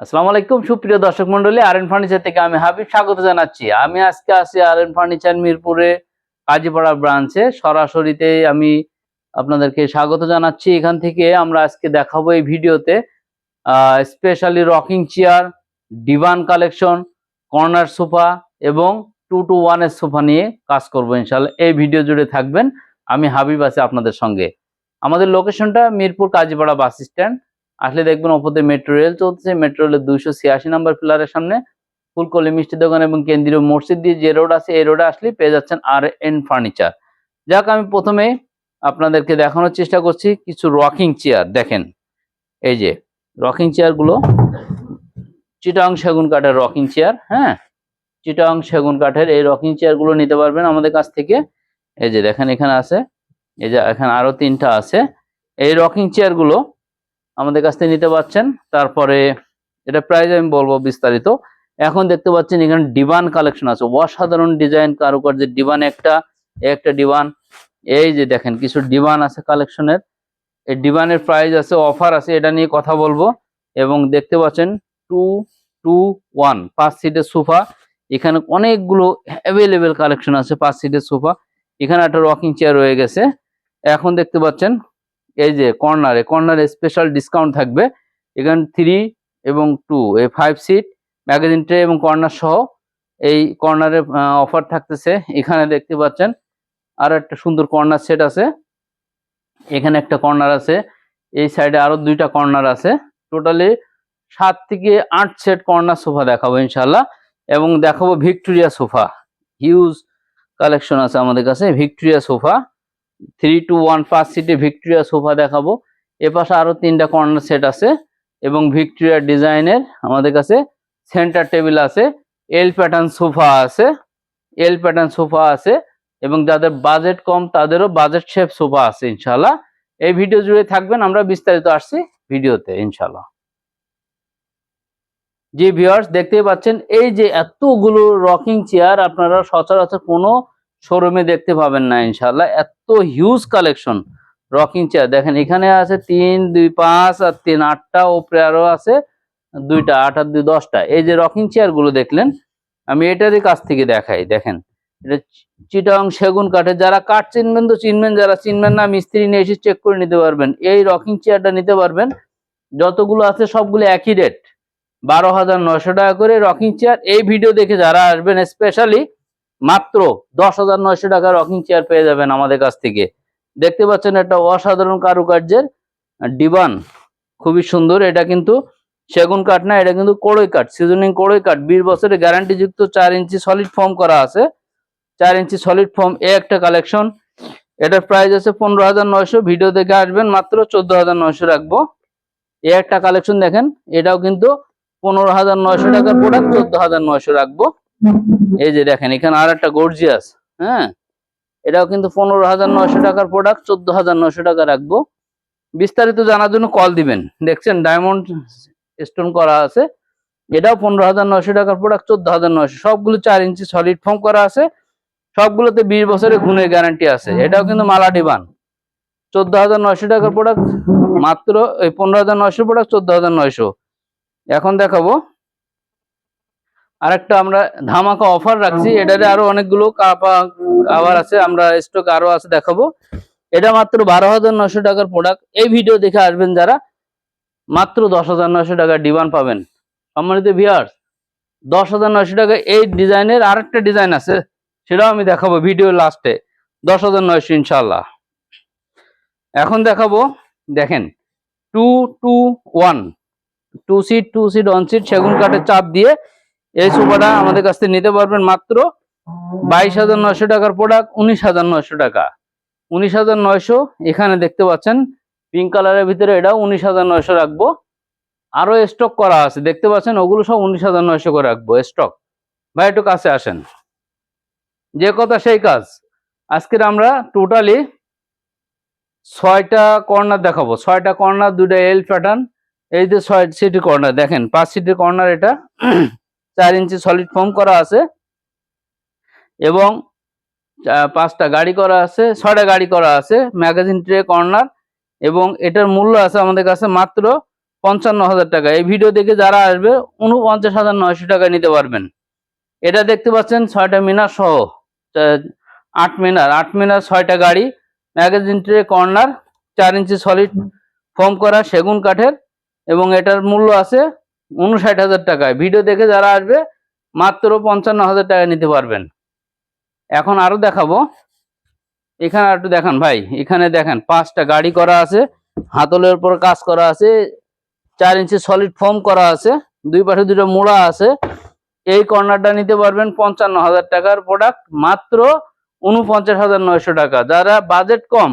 আসসালামু আলাইকুম, সুপ্রিয় দর্শক মন্ডলী আর এন ফার্নিচার থেকে আমি হাবিব স্বাগত জানাচ্ছি। আমি আজকে আছি আর এন ফার্নিচার মিরপুরে, কাজীপাড়া ব্রাঞ্চে। সরাসরিতে আমি আপনাদেরকে স্বাগত জানাচ্ছি। এখান থেকে আমরা আজকে দেখাবো এই ভিডিওতে specially rocking chair divan collection corner sofa এবং টু টু ওয়ানের সোফা নিয়ে কাজ করব ইনশাল্লাহ এই ভিডিও জুড়ে থাকবেন। আমি হাবিব আছি আপনাদের সঙ্গে। আমাদের লোকেশনটা মিরপুর কাজীপাড়া বাস স্ট্যান্ড আসলে দেখবেন ওপরে মেট্রো রেল চলছে মেট্রো রেলের দুইশো ছিয়াশি নম্বর পিলারের সামনে ফুলকলি মিষ্টি দোকান এবং কেন্দ্রীয় মসজিদ দিয়ে যে রোড আছে, এই রোডে আসলে পেয়ে যাচ্ছেন আর এন ফার্নিচার যাক, আমি প্রথমে আপনাদেরকে দেখানোর চেষ্টা করছি কিছু রকিং চেয়ার দেখেন। এই যে রকিং চেয়ারগুলো চিটাং সেগুন কাঠের রকিং চেয়ার হ্যাঁ? চিটাং সেগুন কাঠের এই রকিং চেয়ারগুলো নিতে পারবেন আমাদের কাছ থেকে। এই যে, দেখেন এখানে আছে, এই যে, এখানে আরও তিনটা আছে। এই রকিং চেয়ারগুলো আমাদের কাছ থেকে নিতে পারছেন তারপরে এটা প্রাইস আমি বলব বিস্তারিত। এখন দেখতে পাচ্ছেন এখানে ডিভান কালেকশন আছে। অসাধারণ ডিজাইন কারুকার্যের ডিভান একটা একটা ডিভান এই যে দেখেন, কিছু ডিভান আছে কালেকশনের এই ডিভানের প্রাইস আছে অফার আছে, এটা নিয়ে কথা বলব। এবং দেখতে পাচ্ছেন টু টু ওয়ান পাঁচ সিটের সোফা। এখানে অনেকগুলো অ্যাভেলেবেল কালেকশন আছে, পাঁচ সিটের সোফা। এখানে একটা রকিং চেয়ার রয়ে গেছে। এখন দেখতে পাচ্ছেন এই যে কর্নারে কর্নারে স্পেশাল ডিসকাউন্ট থাকবে। এখানে থ্রি এবং টু এই ফাইভ সিট ম্যাগাজিন ট্রে এবং কর্নার সহ এই কর্নারে অফার থাকতেছে। এখানে দেখতে পাচ্ছেন আর একটা সুন্দর কর্নার সেট আছে। এখানে একটা কর্নার আছে। এই সাইডে আরও দুইটা কর্নার আছে। টোটালি সাত থেকে আট সেট কর্নার সোফা দেখাবো ইনশাল্লাহ এবং দেখাবো ভিক্টোরিয়া সোফা হিউজ কালেকশন আছে আমাদের কাছে Victoria sofa three two one পাঁচ সিটে ভিক্টোরিয়া সোফা দেখাবো। এ পাশে আরও তিনটা কর্নার সেট আছে এবং ভিক্টোরিয়া ডিজাইনের আমাদের কাছে সেন্টার টেবিল আছে এল প্যাটার্ন সোফা আছে এল প্যাটার্ন সোফা আছে এবং যাদের বাজেট কম তাদেরও বাজেট শেপ সোফা আছে ইনশাল্লাহ এই ভিডিও জুড়ে থাকবেন, আমরা বিস্তারিত আসছি ভিডিওতে ইনশাল্লাহ জি ভিউয়ার্স দেখতেই পাচ্ছেন, এই যে এতগুলো রকিং চেয়ার আপনারা সচরাচর কোনো শোরুমে দেখতে পাবেন না ইনশাল্লাহ এত হিউজ কালেকশন রকিং চেয়ার দেখেন, এখানে আছে তিন, দুই, পাঁচ আর তিন, আটটা ওপরে আরও আছে, দুইটা, আট আর দুই, দশটা। এই যে রকিং চেয়ারগুলো দেখলেন, আমি এটারই কাছ থেকে দেখাই, দেখেন। এটা চিটাং সেগুন কাঠের যারা কাঠ চিনবেন তো চিনবেন, যারা চিনবেন না, মিস্ত্রি নিয়ে এসে চেক করে নিতে পারবেন। এই রকিং চেয়ারটা নিতে পারবেন, যতগুলো আছে সবগুলো একই রেট বারো হাজার নশো টাকা করে রকিং চেয়ার এই ভিডিও দেখে যারা আসবেন স্পেশালি মাত্র দশ হাজার নয়শো টাকা রকিং চেয়ার পেয়ে যাবেন আমাদের কাছ থেকে। দেখতে পাচ্ছেন একটা অসাধারণ কারুকার্যের ডিবান খুবই সুন্দর, এটা কিন্তু সেগুন কাঠ না, এটা কিন্তু কড়ই কাঠ সিজনিং কড়ই কাঠ। বিশ বছরের গ্যারান্টি যুক্ত চার ইঞ্চি সলিড ফর্ম করা আছে। চার ইঞ্চি সলিড ফর্ম এ একটা কালেকশন এটার প্রাইস আছে পনেরো হাজার নয়শো ভিডিও দেখে আসবেন, মাত্র চোদ্দ হাজার নয়শো রাখব। এ একটা কালেকশন দেখেন, এটাও কিন্তু পনেরো হাজার নয়শো টাকার প্রোডাক্ট চোদ্দ হাজার নয়শো রাখব। এই যে দেখেন, এখানে আর একটা গর্জিয়াস হ্যাঁ? এটাও কিন্তু পনেরো হাজার নয়শো টাকার প্রোডাক্ট চোদ্দ হাজার নয়শো টাকা রাখব। বিস্তারিত জানার জন্য কল দিবেন। দেখছেন ডায়মন্ড স্টোন করা আছে। এটাও পনেরো হাজার নয়শো টাকার প্রোডাক্ট চোদ্দ হাজার নয়শো। সবগুলো চার ইঞ্চি সলিড ফর্ম করা আছে। সবগুলোতে বিশ বছরের গুণের গ্যারান্টি আছে। এটাও কিন্তু মালা ডিবান। চোদ্দ হাজার নয়শো টাকার প্রোডাক্ট মাত্র এই পনেরো হাজার নয়শো প্রোডাক্ট চোদ্দ হাজার নয়শো। এখন দেখাবো। আরেকটা আমরা ধামাকা অফার রাখছি। এটারে আরও অনেকগুলো কাপা আবার আছে, আমরা স্টক আরও আছে দেখাবো। এটা মাত্র বারো হাজার নয়শো টাকার প্রোডাক্ট এই ভিডিও দেখে আসবেন যারা, মাত্র দশ হাজার নয়শো টাকা ডিমান্ড পাবেন। সম্মানিত ভিয়ার্স দশ হাজার নয়শো টাকা এই ডিজাইনের আরেকটা ডিজাইন আছে, সেটাও আমি দেখাবো ভিডিও লাস্টে দশ হাজার নয়শো ইনশাল্লাহ এখন দেখাবো, দেখেন two two one two seat two seat one seat সেগুন কাঠের চাপ দিয়ে এই সোফাটা আমাদের কাছ থেকে নিতে পারবেন মাত্র বাইশ হাজার নয়শো টাকার প্রোডাক্ট উনিশ হাজার নয়শো টাকা। উনিশ হাজার নয়শো, এখানে দেখতে পাচ্ছেন পিঙ্ক কালারের ভিতরে এটাও উনিশ হাজার নয়শো রাখব। আরও স্টক করা আছে, দেখতে পাচ্ছেন, ওগুলো সব উনিশ হাজার নয়শো করে রাখব স্টক ভাই, একটু কাছে আসেন। যে কথা সেই কাজ। আজকের আমরা টোটালি ছয়টা কর্নার দেখাবো। ছয়টা কর্নার দুইটা এল প্যাটার্ন এই যে ছয় সিটি কর্নার দেখেন, পাঁচ সিটির কর্নার এটা। চার ইঞ্চি সলিড ফর্ম করা আছে এবং পাঁচটা গাড়ি করা আছে, ছয়টা গাড়ি করা আছে ম্যাগাজিন ট্রে কর্নার এবং এটার মূল্য আছে আমাদের কাছে মাত্র পঞ্চান্ন হাজার টাকা। এই ভিডিও দেখে যারা আসবে উনপঞ্চাশ হাজার নয়শো টাকা নিতে পারবেন। এটা দেখতে পাচ্ছেন, ছয়টা মিনার সহ আট মিনার আট মিনার ছয়টা গাড়ি ম্যাগাজিন ট্রে কর্নার চার ইঞ্চি সলিড ফোম করা, সেগুন কাঠের এবং এটার মূল্য আছে উনষাট হাজার টাকায় ভিডিও দেখে যারা আসবে, মাত্র পঞ্চান্ন হাজার টাকা নিতে পারবেন। এখন আরও দেখাবো। এখানে একটু দেখান ভাই, এখানে দেখেন পাঁচটা গাড়ি করা আছে, হাতলের উপর কাজ করা আছে, চার ইঞ্চি সলিড ফোম করা আছে, দুই পাশে দুটো মোড়া আছে। এই কর্নারটা নিতে পারবেন পঞ্চান্ন হাজার টাকার প্রোডাক্ট মাত্র উনপঞ্চাশ হাজার নয়শো টাকা। যারা বাজেট কম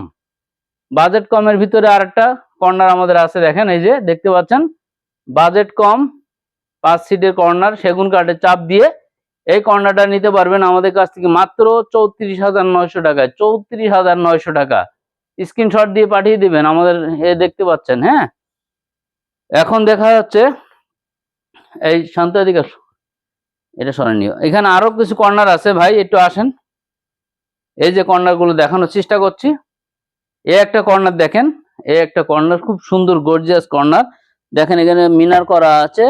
বাজেট কমের ভিতরে আরেকটা কর্নার আমাদের আছে, দেখেন এই যে, দেখতে পাচ্ছেন? বাজেট কম, পাঁচ সিটের কর্নার, সেগুন কাঠের চাপ দিয়ে এই কর্নারটা নিতে পারবেন আমাদের কাছ থেকে মাত্র চৌত্রিশ হাজার নয়শো টাকায়, চৌত্রিশ হাজার নয়শো টাকা। স্ক্রিনশট দিয়ে পাঠিয়ে দিবেন, আমাদের এ দেখতে পাচ্ছেন হ্যাঁ? এখন দেখা যাচ্ছে, এই শান্ত আসো। এটা স্মরণীয় এখানে আরও কিছু কর্নার আছে, ভাই, একটু আসেন। এই যে কর্নারগুলো দেখানোর চেষ্টা করছি। এ একটা কর্নার দেখেন, এ একটা কর্নার, খুব সুন্দর, গর্জিয়াস কর্নার। দেখেন এখানে মিনার করা আছে।